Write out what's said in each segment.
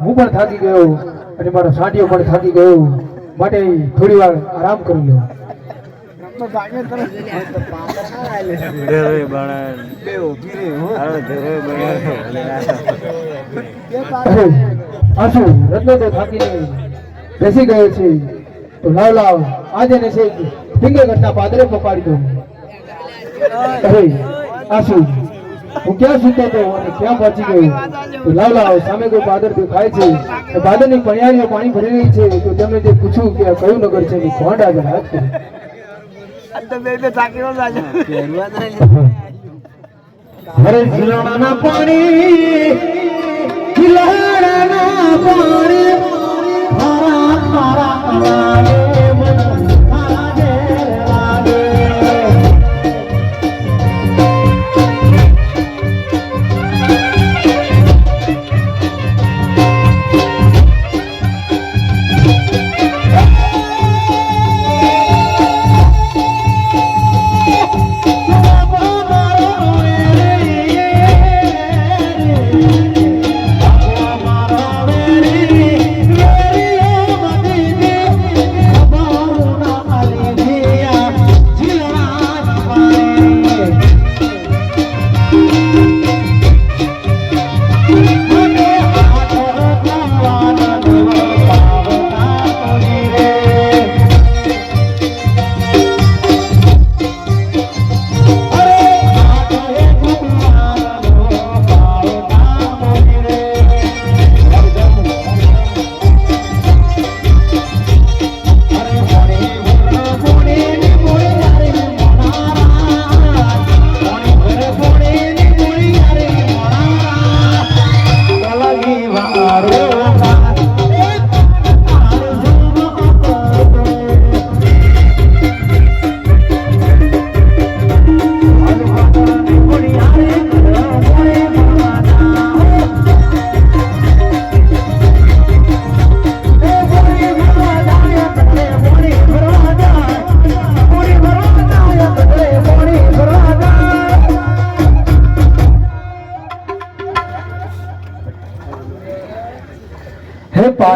હું પણ થાકી ગયો અને મારો સાંઢિયો પણ થાકી ગયો. માટે થોડી વાર આરામ કરી લો. આસુ રત્ન તો થાકીને બેસી ગયો છે. તો લાવ લાવ. આજે ને છે ફિંગર ઘટના પાદરે પપાડી દો અરે આસુ હું ક્યાં સૂતો હતો અને ક્યાં પહોંચી ગયો તો લાવ લાવ સામે કોઈ પાદર દેખાય છે? તો પાદરની પણિયારીઓ પાણી ભરી રહી છે. તો તેમને જે પૂછ્યું કે આ કયું નગર છે ની કોણ આગળ હાથ કરે હરે ઝીલાના પાણી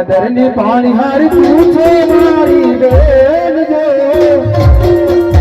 હે પાદર ને પાણી હાર પૂછે મારી બેન જો.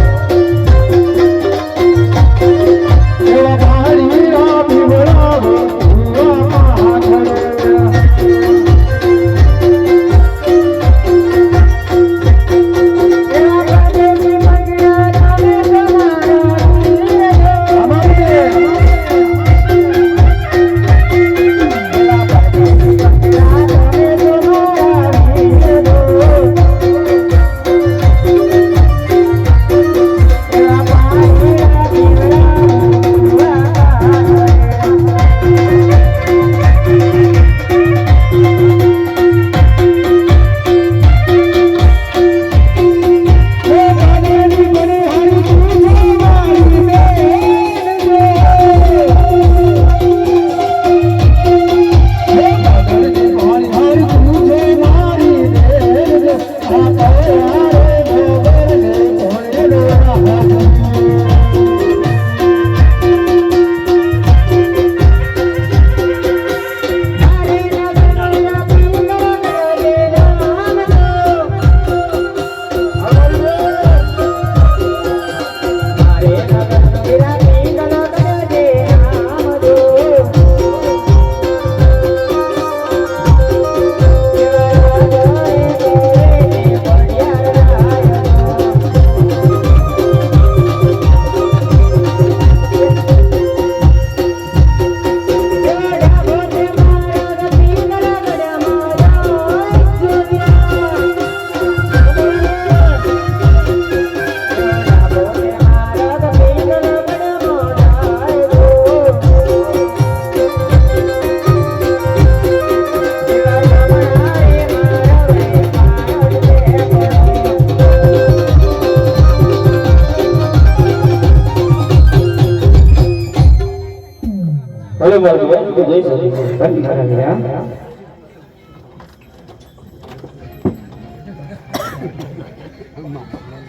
તું જઈ શકે. ધન તારા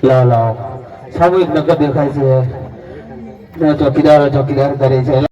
લાવ લાવ નગર દેખાય છે ચોકીદાર ચોકીદાર કરે છે